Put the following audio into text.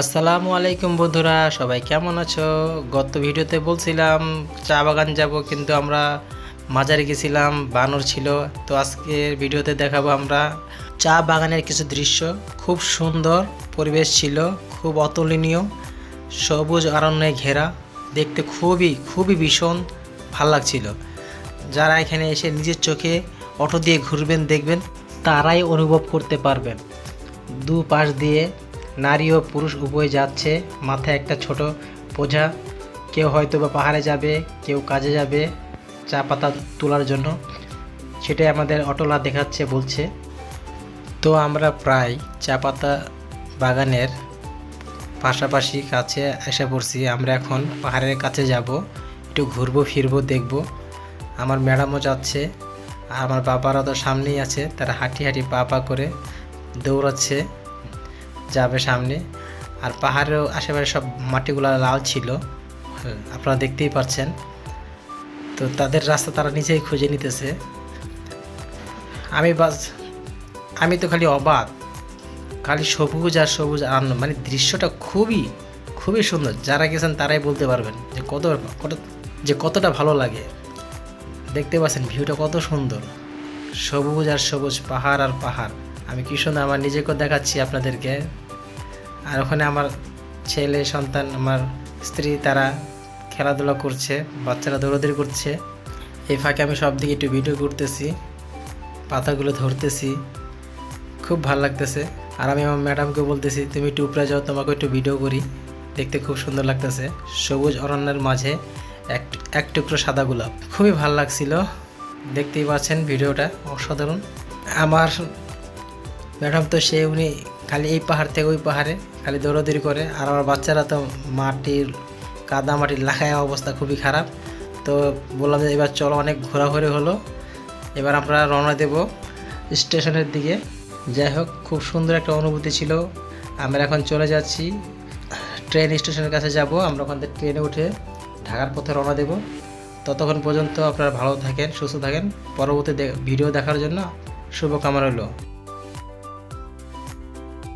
আসসালামু আলাইকুম বন্ধুরা, সবাই কেমন আছো? গত ভিডিওতে বলছিলাম চা বাগান যাব, কিন্তু আমরা মাজারে গেছিলাম, বানর ছিল। তো আজকের ভিডিওতে দেখাবো আমরা চা বাগানের কিছু দৃশ্য। খুব সুন্দর পরিবেশ ছিল, খুব অতুলনীয়, সবুজ অরণ্যে ঘেরা, দেখতে খুবই খুবই ভীষণ ভালো লাগছিল। যারা এখানে এসে নিজের চোখে অটো দিয়ে ঘুরবেন, দেখবেন, তারাই অনুভব করতে পারবেন। দু পাশ দিয়ে নারী ও পুরুষ উভয় যাচ্ছে, মাথায় একটা ছোট বোঝা। কেউ হয়তো বা পাহাড়ে যাবে, কেউ কাজে যাবে, চা পাতা তোলার জন্য। সেটাই আমাদের অটোলা দেখাচ্ছে, বলছে। তো আমরা প্রায় চা পাতা বাগানের পাশাপাশি কাছে এসে পড়ছি। আমরা এখন পাহাড়ের কাছে যাব, একটু ঘুরবো, ফিরবো, দেখব। আমার ম্যাডামও যাচ্ছে, আর আমার বাবারা তো সামনেই আছে, তারা হাঁটি হাঁটি পা পা করে দৌড়াচ্ছে। যাবে সামনে। আর পাহাড়ের আশেপাশে সব মাটিগুলো লাল ছিল। আপনারা দেখতেই পাচ্ছেন তো তাদের রাস্তা তারা নিজেই খুঁজে নিতেছে। আমি বাস, আমি তো খালি অবাক। খালি সবুজ আর সবুজ আনন্দ মানে দৃশ্যটা খুবই খুবই সুন্দর। যারা গেছেন তারাই বলতে পারবেন যে কত কত, যে কতটা ভালো লাগে। দেখতে পাচ্ছেন ভিউটা কত সুন্দর। সবুজ আর সবুজ পাহাড় আর পাহাড়। আমি কি সুন্দর আমার নিজেকেও দেখাচ্ছি আপনাদেরকে। আর ওখানে আমার ছেলে, সন্তান, আমার স্ত্রী, তারা খেলাধুলা করছে, বাচ্চারা দৌড়াদৌড়ি করছে। এই ফাঁকে আমি সব দিকে একটু ভিডিও করতেছি, পাতাগুলো ধরতেছি, খুব ভালো লাগতেছে। আর আমি আমার ম্যাডামকে বলতেছি, তুমি একটু উপরে যাও, তোমাকে একটু ভিডিও করি, দেখতে খুব সুন্দর লাগতেছে। সবুজ অরণ্যের মাঝে এক এক টুকরো সাদা গোলাপ। খুবই ভালো লাগছিল, দেখতেই পাচ্ছেন ভিডিওটা, অসাধারণ। আমার ম্যাডাম তো সে, উনি খালি এই পাহাড় থেকে ওই পাহাড়ে খালি দৌড়াদৌড়ি করে। আর আমার বাচ্চারা তো মাটির, কাদা মাটির লাখায় অবস্থা খুবই খারাপ। তো বললাম যে এবার চলো, অনেক ঘোরাঘুরি হলো। এবার আমরা রওনা দেব স্টেশনের দিকে। যাই হোক, খুব সুন্দর একটা অনুভূতি ছিল। আমরা এখন চলে যাচ্ছি ট্রেন স্টেশনের কাছে যাব। আমরা ওখান থেকে ট্রেনে উঠে ঢাকার পথে রওনা দেব। ততক্ষণ পর্যন্ত আপনারা ভালো থাকেন, সুস্থ থাকেন। পরবর্তী ভিডিও দেখার জন্য শুভকামনা রইল।